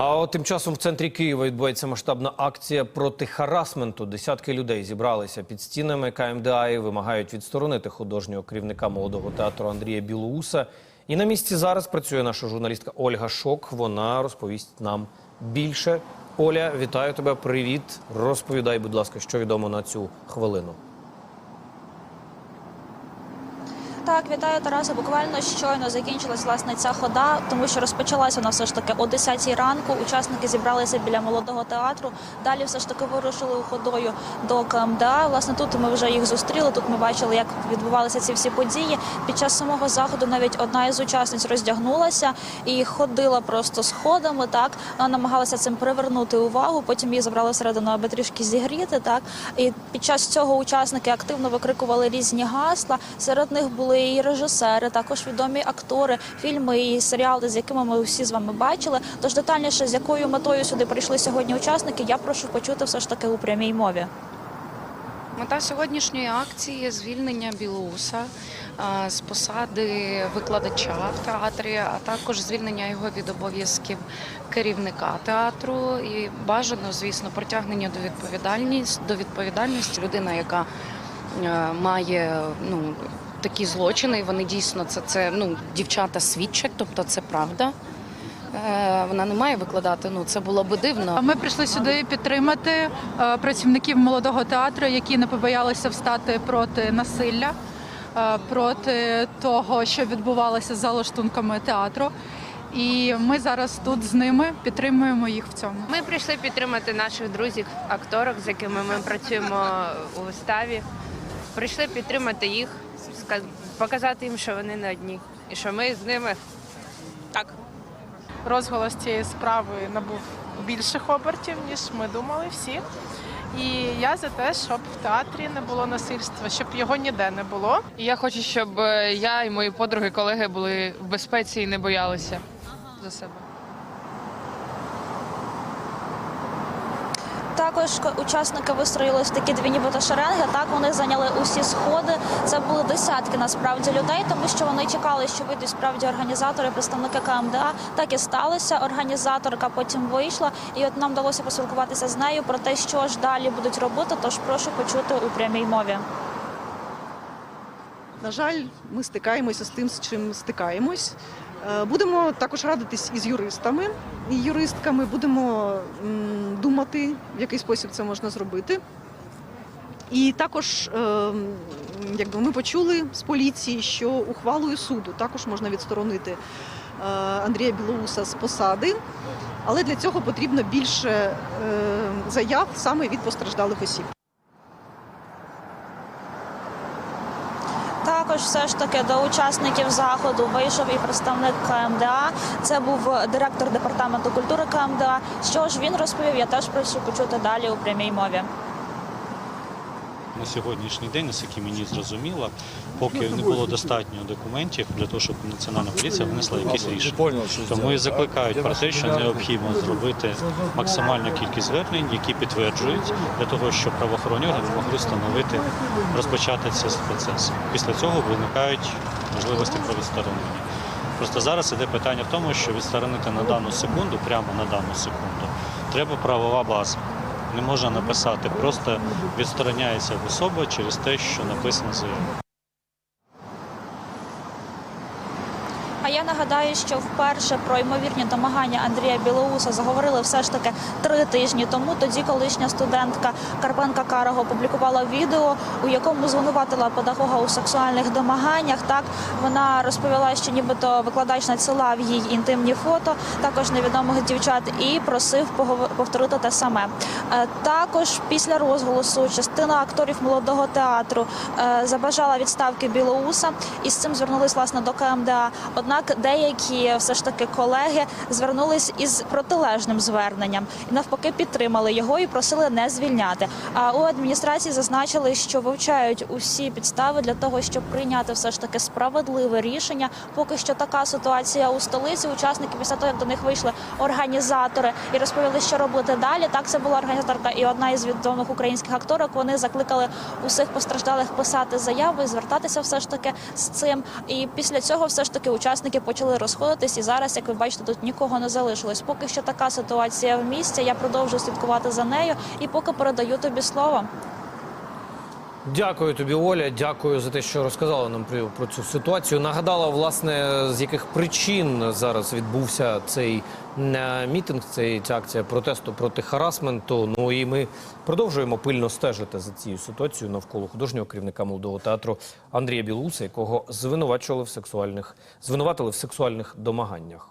А от тим часом в центрі Києва відбувається масштабна акція проти харасменту. Десятки людей зібралися під стінами КМДА і вимагають відсторонити художнього керівника молодого театру Андрія Білоуса. І на місці зараз працює наша журналістка Ольга Шок. Вона розповість нам більше. Оля, вітаю тебе. Привіт. Розповідай, будь ласка, що відомо на цю хвилину. Так, вітаю Тараса. Буквально щойно закінчилась власне ця хода, тому що розпочалася вона все ж таки о 10 ранку. Учасники зібралися біля молодого театру. Далі все ж таки вирушили ходою до КМДА. Власне, тут ми вже їх зустріли. Тут ми бачили, як відбувалися ці всі події. Під час самого заходу навіть одна із учасниць роздягнулася і ходила просто сходами. Так вона намагалася цим привернути увагу. Потім її забрали всередину, аби трішки зігріти. Так і під час цього учасники активно викрикували різні гасла. Серед них були і режисери, також відомі актори, фільми і серіали, з якими ми всі з вами бачили. Тож детальніше, з якою метою сюди прийшли сьогодні учасники, я прошу почути все ж таки у прямій мові. Мета сьогоднішньої акції звільнення Білоуса з посади викладача в театрі, а також звільнення його від обов'язків керівника театру і бажано, звісно, притягнення до відповідальності до відповідальності. Людина, яка має ну такі злочини, і вони дійсно це, це ну дівчата свідчать, тобто це правда. Е, Вона не має викладати. Ну це було би дивно. А Ми прийшли сюди підтримати е, працівників молодого театру, які не побоялися встати проти насилля, е, проти того, що відбувалося за лаштунками театру. І ми зараз тут з ними підтримуємо їх в цьому. Ми прийшли підтримати наших друзів, акторок, з якими ми працюємо у виставі. Прийшли підтримати їх, показати їм, що вони не одні, і що ми з ними так. розголос цієї справи набув більших обертів, ніж ми думали всі. І я за те, щоб в театрі не було насильства, щоб його ніде не було. І я хочу, щоб е, я і мої подруги, колеги були в безпеці і не боялися за себе. Також учасники вистроїлись такі дві нібито шеренги. Так вони зайняли усі сходи. Це були десятки насправді людей, тому що вони чекали, що вийдуть справді організатори, представники КМДА. Так і сталося. Організаторка потім вийшла, і от нам вдалося поспілкуватися з нею про те, що ж далі будуть робити. Тож прошу почути у прямій мові. На жаль, ми стикаємося з тим, з чим стикаємось. Е, Будемо також радитись із юристами і юристками. Будемо думати, в який спосіб це можна зробити. І також е, якби ми почули з поліції, що ухвалою суду також можна відсторонити е, Андрія Білоуса з посади, але для цього потрібно більше заяв саме від постраждалих осіб. Також все ж таки до учасників заходу вийшов і представник КМДА. Це був директор департаменту культури КМДА. Що ж він розповів? Я теж прошу почути далі у прямій мові. На сьогоднішній день, наскільки мені зрозуміло, поки не було достатньо документів для того, щоб національна поліція винесла якісь рішення. Тому і закликають про те, що необхідно зробити максимальну кількість звернень, які підтверджують для того, щоб правоохоронні органи могли встановити, розпочати цей процес. Після цього виникають можливості про відсторонення. Просто зараз іде питання в тому, що відсторонити на дану секунду, прямо на дану секунду, треба правова база. Не можна написати, просто відстороняється особа через те, що написано заяву. А я нагадаю, що вперше про ймовірні домагання Андрія Білоуса заговорили все ж таки три тижні тому. Тоді колишня студентка Карпенка Карого опублікувала відео, у якому звинуватила педагога у сексуальних домаганнях. Так вона розповіла, що нібито викладач надсилав їй інтимні фото, також невідомих дівчат, і просив повторити те саме. Е, Також після розголосу частина акторів молодого театру е, забажала відставки Білоуса, і з цим звернулись власне до КМДА. Однак деякі все ж таки колеги звернулись із протилежним зверненням і навпаки підтримали його і просили не звільняти. А у адміністрації зазначили, що вивчають усі підстави для того, щоб прийняти все ж таки справедливе рішення. Поки що така ситуація у столиці. Учасники після того, як до них вийшли організатори і розповіли, що робити далі. Так це була організаторка і одна із відомих українських акторок. Вони закликали усіх постраждалих писати заяви, звертатися все ж таки з цим. І після цього все ж таки учасники почали розходитись, і зараз, як ви бачите, тут нікого не залишилось. Поки що така ситуація в місті. Я продовжую слідкувати за нею і поки передаю тобі слово. Дякую тобі, Оля. Дякую за те, що розказала нам про, про цю ситуацію. Нагадала, власне, з яких причин зараз відбувся цей е, мітинг, цей, ця акція протесту проти харасменту. Ну і ми продовжуємо пильно стежити за цією ситуацією навколо художнього керівника молодого театру Андрія Білуса, якого звинувачували в сексуальних звинуватили в сексуальних домаганнях.